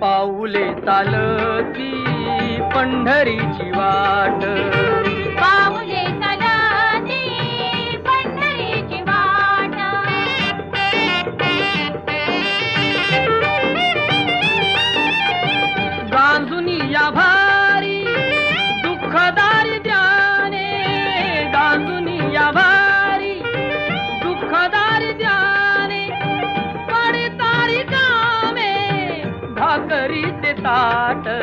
पाऊले चालती पंढरीची वाट. காட்டு